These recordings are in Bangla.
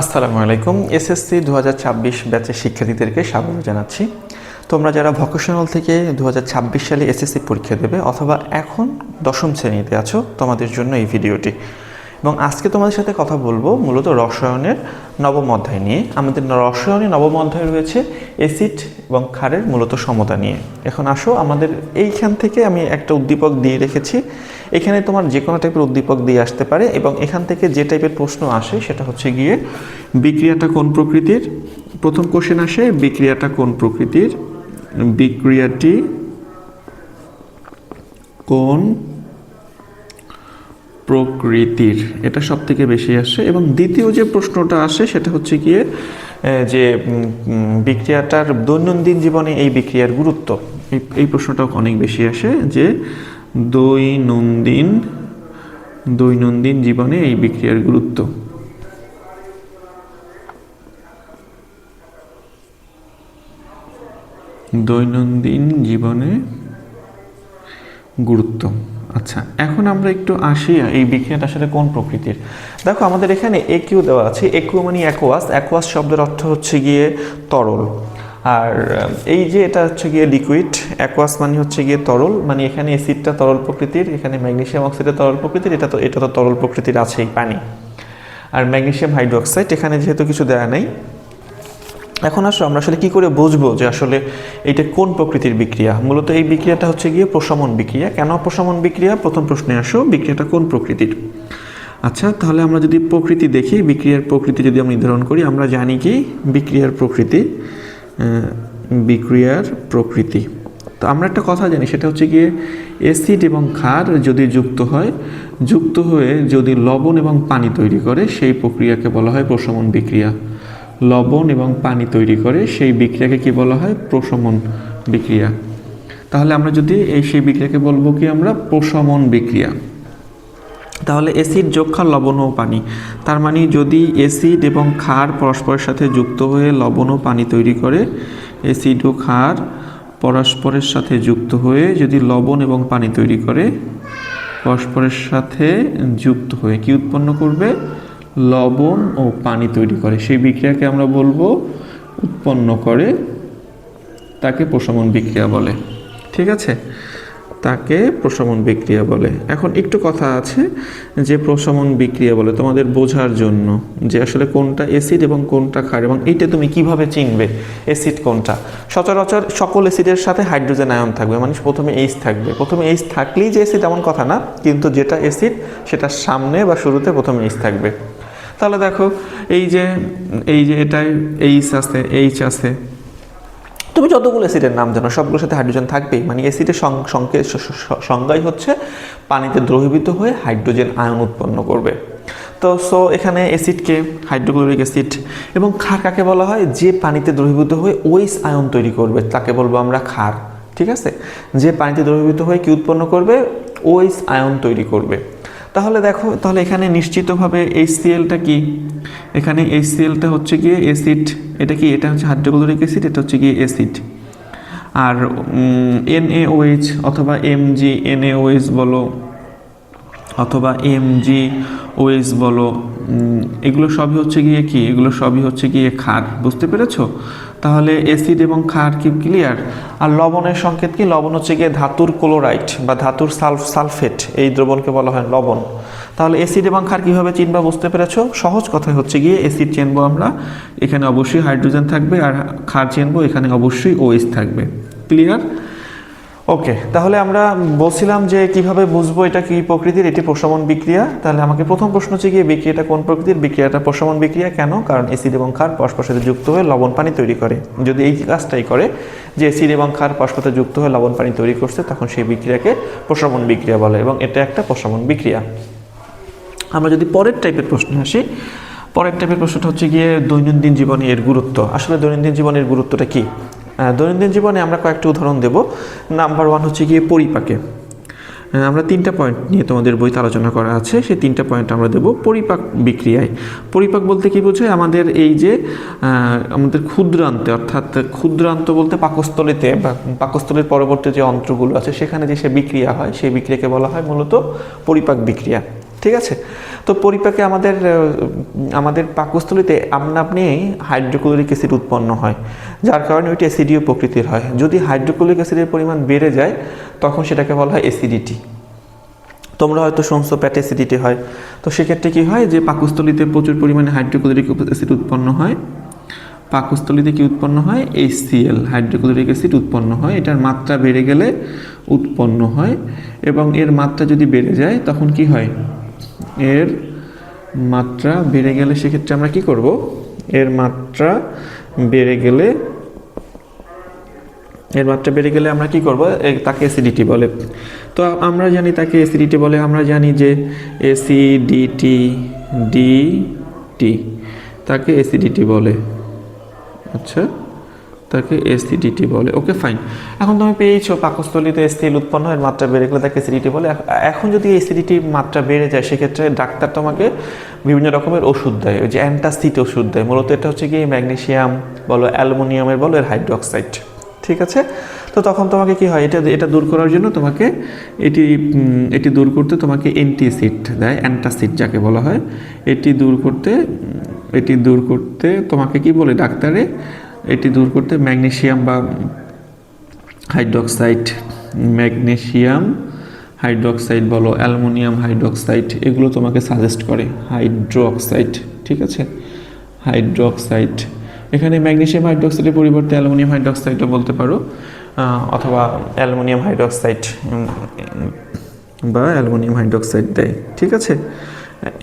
আসসালামু আলাইকুম। এসএসসি দু হাজার ছাব্বিশ ব্যাচের শিক্ষার্থীদেরকে স্বাগত জানাচ্ছি। তোমরা যারা ভকেশনাল থেকে দু হাজার ছাব্বিশ সালে এসএসসি পরীক্ষা দেবে অথবা এখন দশম শ্রেণীতে আছো, তোমাদের জন্য এই ভিডিওটি। এবং আজকে তোমাদের সাথে কথা বলব মূলত রসায়নের নবম অধ্যায় নিয়ে। আমাদের রসায়নে নবম অধ্যায় রয়েছে অ্যাসিড এবং ক্ষারের মূলত সমতা নিয়ে। এখন আসো, আমাদের এইখান থেকে আমি একটা উদ্দীপক দিয়ে রেখেছি। এখানে তোমার যে কোনো টাইপের উদ্দীপক দিয়ে আসতে পারে এবং এখান থেকে যে টাইপের প্রশ্ন আসে সেটা হচ্ছে গিয়ে, বিক্রিয়াটা কোন প্রকৃতির? প্রথম কোশ্চেন আসে, বিক্রিয়াটা কোন প্রকৃতির? বিক্রিয়াটি কোন প্রকৃতির। এটা সব থেকে বেশি আসে। এবং দ্বিতীয় যে প্রশ্নটা আসে, সেটা হচ্ছে গিয়ে যে বিক্রিয়াটার দৈনন্দিন জীবনে এই বিক্রিয়ার গুরুত্ব। এই এই প্রশ্নটা অনেক বেশি আসে যে, দৈনন্দিন দৈনন্দিন জীবনে এই বিক্রিয়ার গুরুত্ব। দৈনন্দিন জীবনে গুরুত্ব। আচ্ছা এখন আমরা একটু আসি এই বিক্রিয়াটা আসলে কোন প্রকৃতির? দেখো, আমাদের এখানে একিউ দেওয়া আছে, একিউ মানে অ্যাকোয়াস অ্যাকোয়াস শব্দের অর্থ হচ্ছে গিয়ে তরল। আর এই যে এটা হচ্ছে গিয়ে লিকুইড অ্যাকোয়াস মানে হচ্ছে গিয়ে তরল মানে এখানে অ্যাসিডটা তরল প্রকৃতির, এখানে ম্যাগনেশিয়াম অক্সাইডটা তরল প্রকৃতির, এটা তো এটা তো তরল প্রকৃতির আছেই পানি। আর ম্যাগনেশিয়াম হাইড্রোক্সাইড এখানে যেহেতু কিছু দেওয়া নেই এখন আসো, আমরা আসলে কি করে বুঝব যে আসলে এটা কোন প্রকৃতির বিক্রিয়া? মূলত এই বিক্রিয়াটা হচ্ছে গিয়ে প্রশমন বিক্রিয়া। কেন প্রশমন বিক্রিয়া? প্রথম প্রশ্নে আসো, বিক্রিয়াটা কোন প্রকৃতির? আচ্ছা তাহলে আমরা যদি প্রকৃতি দেখি, বিক্রিয়ার প্রকৃতি যদি আমরা নির্ধারণ করি, আমরা জানি কি? বিক্রিয়ার প্রকৃতি বিক্রিয়ার প্রকৃতি। তো আমরা একটা কথা জানি, সেটা হচ্ছে গিয়ে অ্যাসিড এবং ক্ষার যদি যুক্ত হয়, যুক্ত হয়ে যদি লবণ এবং পানি তৈরি করে, সেই প্রক্রিয়াকে বলা হয় প্রশমন বিক্রিয়া। লবণ এবং পানি তৈরি করে সেই বিক্রিয়াকে কি বলা হয়? প্রশমন বিক্রিয়া। তাহলে আমরা যদি এই সেই বিক্রিয়াকে বলব কি আমরা? প্রশমন বিক্রিয়া। তাহলে অ্যাসিড যোগ ক্ষার লবণ ও পানি। তার মানে যদি অ্যাসিড এবং ক্ষার পরস্পরের সাথে যুক্ত হয়ে লবণ ও পানি তৈরি করে, অ্যাসিড ও ক্ষার পরস্পরের সাথে যুক্ত হয়ে যদি লবণ এবং পানি তৈরি করে, পরস্পরের সাথে যুক্ত হয়ে কি উৎপন্ন করবে? লবণ ও পানি তৈরি করে। সেই বিক্রিয়াকে আমরা বলব উৎপন্ন করে তাকে প্রশমন বিক্রিয়া বলে। ঠিক আছে? তাকে প্রশমন বিক্রিয়া বলে। এখন একটু কথা আছে যে প্রশমন বিক্রিয়া বলে তোমাদের বোঝার জন্য যে আসলে কোনটা অ্যাসিড এবং কোনটা ক্ষার এবং এইটা তুমি কীভাবে চিনবে? অ্যাসিড কোনটা? সচরাচর সকল অ্যাসিডের সাথে হাইড্রোজেন আয়ন থাকবে মানে প্রথমে এইচ থাকবে। প্রথমে এইচ থাকলেই যে অ্যাসিড এমন কথা না, কিন্তু যেটা অ্যাসিড সেটা সামনে বা শুরুতে প্রথমে এইচ থাকবে। তাহলে দেখো, এই যে এই যে এটাই এইচ আছে এইচ আছে। তুমি যতগুলো অ্যাসিডের নাম জানো, সবগুলোর সাথে হাইড্রোজেন থাকবেই। মানে অ্যাসিডের সংজ্ঞাই হচ্ছে পানিতে দ্রবীভূত হয়ে হাইড্রোজেন আয়ন উৎপন্ন করবে। তো সো এখানে অ্যাসিডকে হাইড্রোক্লোরিক অ্যাসিড এবং ক্ষার কাকে বলা হয়? যে পানিতে দ্রবীভূত হয়ে ওইস আয়ন তৈরি করবে, তাকে বলব আমরা ক্ষার, ঠিক আছে? যে পানিতে দ্রবীভূত হয়ে কি উৎপন্ন করবে? ওইস আয়ন তৈরি করবে। তাহলে দেখো, তাহলে এখানে নিশ্চিতভাবে এইচসিএলটা কি? এখানে এইচসিএলটা হচ্ছে গিয়ে অ্যাসিড এটা কি? এটা হচ্ছে হাইড্রোক্লোরিক অ্যাসিড এটা হচ্ছে গিয়ে অ্যাসিড আর এনএওএইচ অথবা এমজি এনএওএইচ বলো, অথবা এমজি ওএস বলো এগুলো সবই হচ্ছে গিয়ে কি? এগুলো সবই হচ্ছে গিয়ে ক্ষার, বুঝতে পেরেছ? তাহলে অ্যাসিড এবং ক্ষার কি ক্লিয়ার আর লবণের সংকেত কি? লবণ হচ্ছে গিয়ে ধাতুর ক্লোরাইড বা ধাতুর সালফ সালফেট, এই দ্রবণকে বলা হয় লবণ। তাহলে অ্যাসিড এবং ক্ষার কীভাবে চিনবা বুঝতে পেরেছ? সহজ কথা হচ্ছে গিয়ে অ্যাসিড চিনবো আমরা, এখানে অবশ্যই হাইড্রোজেন থাকবে আর ক্ষার চিনবো, এখানে অবশ্যই ওএস থাকবে। ক্লিয়ার ওকে তাহলে আমরা বলছিলাম যে কীভাবে বুঝব এটা কি প্রকৃতির, এটি প্রশমন বিক্রিয়া। তাহলে আমাকে প্রথম প্রশ্ন হচ্ছে গিয়ে বিক্রিয়াটা কোন প্রকৃতির, বিক্রিয়াটা প্রশমন বিক্রিয়া। কেন? কারণ অ্যাসিড এবং ক্ষার পরস্পরের সাথে যুক্ত হয়ে লবণ পানি তৈরি করে। যদি এই কাজটাই করে যে অ্যাসিড এবং ক্ষার পরস্পরের সাথে যুক্ত হয়ে লবণ পানি তৈরি করছে, তখন সেই বিক্রিয়াকে প্রশমন বিক্রিয়া বলে এবং এটা একটা প্রশমন বিক্রিয়া। আমরা যদি পরের টাইপের প্রশ্ন আসি, পরের টাইপের প্রশ্নটা হচ্ছে গিয়ে দৈনন্দিন জীবনে এর গুরুত্ব। আসলে দৈনন্দিন জীবনের গুরুত্বটা কি? দৈনন্দিন জীবনে আমরা কয়েকটা উদাহরণ দেব। নাম্বার ওয়ান হচ্ছে গিয়ে পরিপাকে। আমরা তিনটা পয়েন্ট নিয়ে তোমাদের বইতে আলোচনা করা আছে। সেই তিনটা পয়েন্ট আমরা দেব পরিপাক বিক্রিয়ায়। পরিপাক বলতে কি বোঝায়? আমাদের এই যে আমাদের ক্ষুদ্রান্তে, অর্থাৎ ক্ষুদ্রান্ত বলতে পাকস্থলীতে বা পাকস্থলীর পরবর্তী যে অন্ত্রগুলো আছে, সেখানে যে সে বিক্রিয়া হয়, সেই বিক্রিয়াকে বলা হয় মূলত পরিপাক বিক্রিয়া। ঠিক আছে? তো পরিপাকে আমাদের আমাদের পাকস্থলিতে আপনা হাইড্রোক্লোরিক অ্যাসিড উৎপন্ন হয়, যার কারণে ওইটা অ্যাসিডীয় প্রকৃতির হয়। যদি হাইড্রোক্লোরিক অ্যাসিডের পরিমাণ বেড়ে যায়, তখন সেটাকে বলা হয় অ্যাসিডিটি। তোমরা হয়তো শুনছো প্যাট অ্যাসিডিটি হয়। তো সেক্ষেত্রে কি হয় যে পাকস্থলিতে প্রচুর পরিমাণে হাইড্রোক্লোরিক অ্যাসিড উৎপন্ন হয়। পাকস্থলিতে কি উৎপন্ন হয়? এইচসিএল হাইড্রোক্লোরিক অ্যাসিড উৎপন্ন হয়। এটার মাত্রা বেড়ে গেলে উৎপন্ন হয় এবং এর মাত্রা যদি বেড়ে যায়, তখন কি হয়? এর মাত্রা বেড়ে গেলে সেক্ষেত্রে আমরা কি করব? এর মাত্রা বেড়ে গেলে, এর মাত্রা বেড়ে গেলে আমরা কি করব? তাকে অ্যাসিডিটি বলে। তো আমরা জানি তাকে অ্যাসিডিটি বলে। আমরা জানি যে এসিডিটি ডি টি তাকে অ্যাসিডিটি বলে। আচ্ছা। তাকে এসিডিটি বলে। ওকে ফাইন এখন তুমি পেয়েছ পাকস্থলিতে এসিএল উৎপন্ন, এর মাত্রা বেড়ে গেলে তাকে এসিডিটি বলে। এখন যদি এসিডিটির মাত্রা বেড়ে যায়, সেক্ষেত্রে ডাক্তার তোমাকে বিভিন্ন রকমের ওষুধ দেয়। ওই যে অ্যান্টাসিড ওষুধ দেয়। মূলত এটা হচ্ছে কি ম্যাগনেসিয়াম বলো, অ্যালুমিনিয়ামের বলো, এর হাইড্রোক্সাইড। ঠিক আছে? তো তখন তোমাকে কি হয়, এটা এটা দূর করার জন্য তোমাকে এটি এটি দূর করতে তোমাকে অ্যান্টিসিড দেয়। অ্যান্টাসিড যাকে বলা হয়। এটি দূর করতে এটি দূর করতে তোমাকে কি বলে, ডাক্তারে এটি দূর করতে ম্যাগনেশিয়াম বা হাইড্রক্সাইড, ম্যাগনেশিয়াম, হাইড্রক্সাইড বলো, অ্যালুমিনিয়াম হাইড্রক্সাইড, এগুলো তোমাকে সাজেস্ট করে। হাইড্রোক্সাইড, ঠিক আছে? হাইড্রোক্সাইড। এখানে ম্যাগনেশিয়াম হাইড্রক্সাইডের পরিবর্তে অ্যালুমিনিয়াম হাইড্রক্সাইডও বলতে পারো অথবা অ্যালুমিনিয়াম হাইড্রক্সাইড বা অ্যালুমিনিয়াম হাইড্রোক্সাইড দেয়, ঠিক আছে?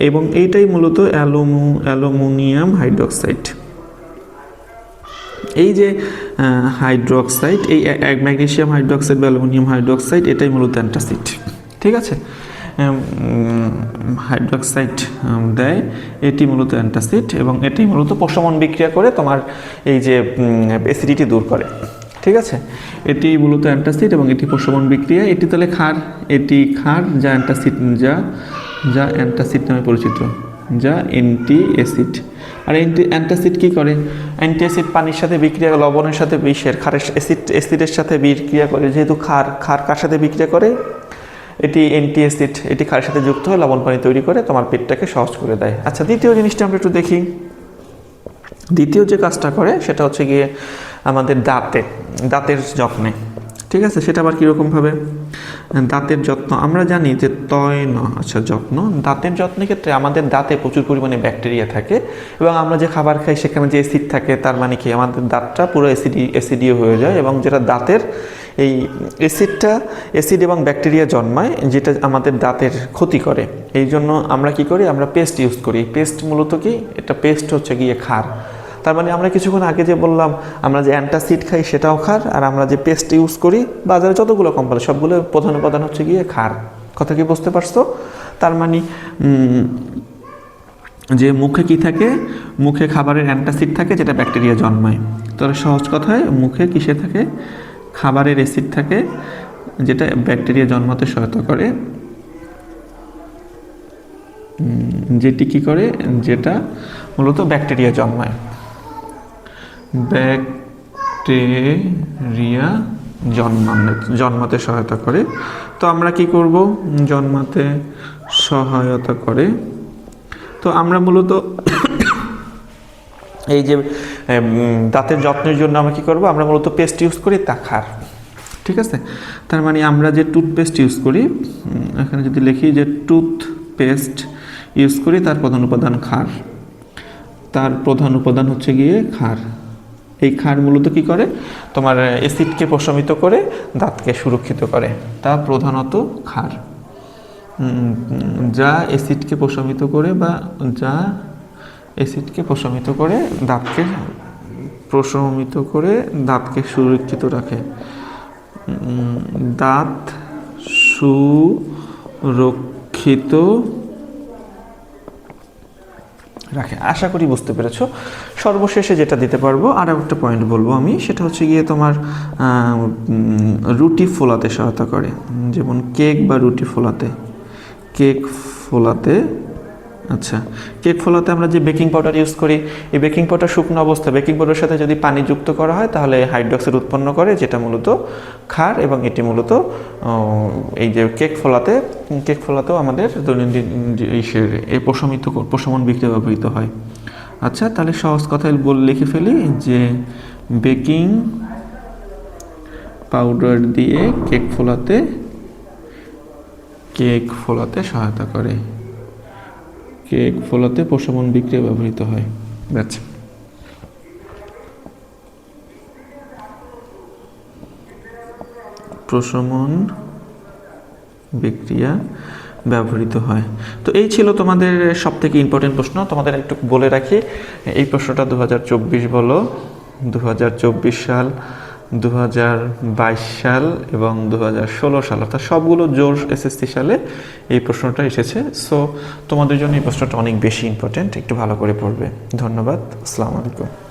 এবং এইটাই মূলত অ্যালুমু, অ্যালুমিনিয়াম হাইড্রোক্সাইড। এই যে হাইড্রোক্সাইড এই ম্যাগনেসিয়াম হাইড্রোক্সাইড বা অ্যালুমিনিয়াম হাইড্রোক্সাইড এটাই মূলত অ্যান্টাসিড ঠিক আছে? হাইড্রোক্সাইড দেয়, এটি মূলত অ্যান্টাসিড এবং এটি মূলত প্রশমন বিক্রিয়া করে তোমার এই যে অ্যাসিডিটি দূর করে, ঠিক আছে? এটি মূলত অ্যান্টাসিড এবং এটি প্রশমন বিক্রিয়া। এটি তাহলে ক্ষার, এটি ক্ষার যা অ্যান্টাসিড যা যা অ্যান্টাসিড নামে পরিচিত, যা অ্যান্টি অ্যাসিড আর অ্যান্টি অ্যান্টাসিড কী করে? অ্যান্টি অ্যাসিড পানির সাথে বিক্রিয়া লবণের সাথে বিষের, ক্ষারের অ্যাসিড, অ্যাসিডের সাথে বিক্রিয়া করে। যেহেতু খার খার কার সাথে বিক্রিয়া করে? এটি অ্যান্টি অ্যাসিড এটি খারের সাথে যুক্ত হয়ে লবণ পানি তৈরি করে তোমার পেটটাকে সহজ করে দেয়। আচ্ছা দ্বিতীয় জিনিসটা আমরা একটু দেখি। দ্বিতীয় যে কাজটা করে, সেটা হচ্ছে গিয়ে আমাদের দাঁতে, দাঁতের যত্নে। ঠিক আছে? সেটা আবার কীরকমভাবে দাঁতের যত্ন, আমরা জানি যে তয় ন আচ্ছা যত্ন। দাঁতের যত্নের ক্ষেত্রে আমাদের দাঁতে প্রচুর পরিমাণে ব্যাকটেরিয়া থাকে এবং আমরা যে খাবার খাই সেখানে যে অ্যাসিড থাকে তার মানে কি? আমাদের দাঁতটা পুরো অ্যাসিডি অ্যাসিডিও হয়ে যায় এবং যেটা দাঁতের এই অ্যাসিডটা অ্যাসিড এবং ব্যাকটেরিয়া জন্মায় যেটা আমাদের দাঁতের ক্ষতি করে। এই জন্য আমরা কি করি? আমরা পেস্ট ইউজ করি। পেস্ট মূলত কি? এটা পেস্ট হচ্ছে গিয়ে খার তার মানে আমরা কিছুক্ষণ আগে যে বললাম, আমরা যে অ্যান্টাসিড খাই সেটাও খার, আর আমরা যে পেস্ট ইউজ করি, বাজারে যতগুলো কোম্পানি সবগুলো প্রধান উপাদান হচ্ছে গিয়ে খার। কথা কি বুঝতে পারছ? তার মানে যে মুখে কি থাকে? মুখে খাবারের অ্যান্টাসিড থাকে যেটা ব্যাকটেরিয়া জন্মায়। তাহলে সহজ কথায় মুখে কিসে থাকে? খাবারের অ্যাসিড থাকে, যেটা ব্যাকটেরিয়া জন্মাতে সহায়তা করে। যেটি কি করে? যেটা মূলত ব্যাকটেরিয়া জন্মায়। ব্যাকটেরিয়া জন্মানো জন্মাতে সহায়তা করে। তো আমরা কি করব? জন্মাতে সহায়তা করে। তো আমরা মূলত এই যে দাঁতের যত্নের জন্য আমরা কি করব? আমরা মূলত পেস্ট ইউজ করি তা খার ঠিক আছে? তার মানে আমরা যে টুথপেস্ট ইউজ করি এখানে যদি লিখি যে টুথপেস্ট ইউজ করি, তার প্রধান উপাদান খার। তার প্রধান উপাদান হচ্ছে গিয়ে ক্ষার এই ক্ষার মূলত কি করে? তোমার অ্যাসিডকে প্রশমিত করে দাঁতকে সুরক্ষিত করে। তা প্রধানত ক্ষার যা অ্যাসিডকে প্রশমিত করে বা যা অ্যাসিডকে প্রশমিত করে দাঁতকে প্রশমিত করে দাঁতকে সুরক্ষিত রাখে। দাঁত সুরক্ষিত রাখে আশা করি বুঝতে পেরেছ। সর্বশেষে যেটা দিতে পারব, আর একটা পয়েন্ট বলব আমি, সেটা হচ্ছে গিয়ে তোমার রুটি ফোলাতে সহায়তা করে। যেমন কেক বা রুটি ফোলাতে। কেক ফোলাতে আচ্ছা। কেক ফোলাতে আমরা যে বেকিং পাউডার ইউজ করি, এই বেকিং পাউডার শুকনো অবস্থা বেকিং পাউডারের সাথে যদি পানি যুক্ত করা হয়, তাহলে হাইড্রক্সাইড উৎপন্ন করে, যেটা মূলত ক্ষার এবং এটি মূলত এই যে কেক ফোলাতে, কেক ফোলাতেও আমাদের দৈনন্দিন এই প্রশমিত, প্রশমন বিক্রিয়া ব্যবহৃত হয়। আচ্ছা তাহলে সহজ কথায় বল, লিখে ফেলি যে বেকিং পাউডার দিয়ে কেক ফোলাতে কেক ফোলাতে সহায়তা করে। কেক ফোলাতে প্রশমন বিক্রিয়া ব্যবহৃত হয়। আচ্ছা প্রশমন বিক্রিয়া ব্যবহৃত হয়। তো এই ছিল তোমাদের সব থেকে ইম্পর্টেন্ট প্রশ্ন। তোমাদের একটু বলে রাখি এই প্রশ্নটা দু হাজার চব্বিশ বলো। দু হাজার চব্বিশ সাল দু হাজার বাইশ সাল এবং দু হাজার ষোলো সাল, অর্থাৎ সবগুলো জোর এসএসসি সালে এই প্রশ্নটা এসেছে। সো তোমাদের জন্য এই প্রশ্নটা অনেক বেশি ইম্পর্টেন্ট একটু ভালো করে পড়বে। ধন্যবাদ। আসসালামু আলাইকুম।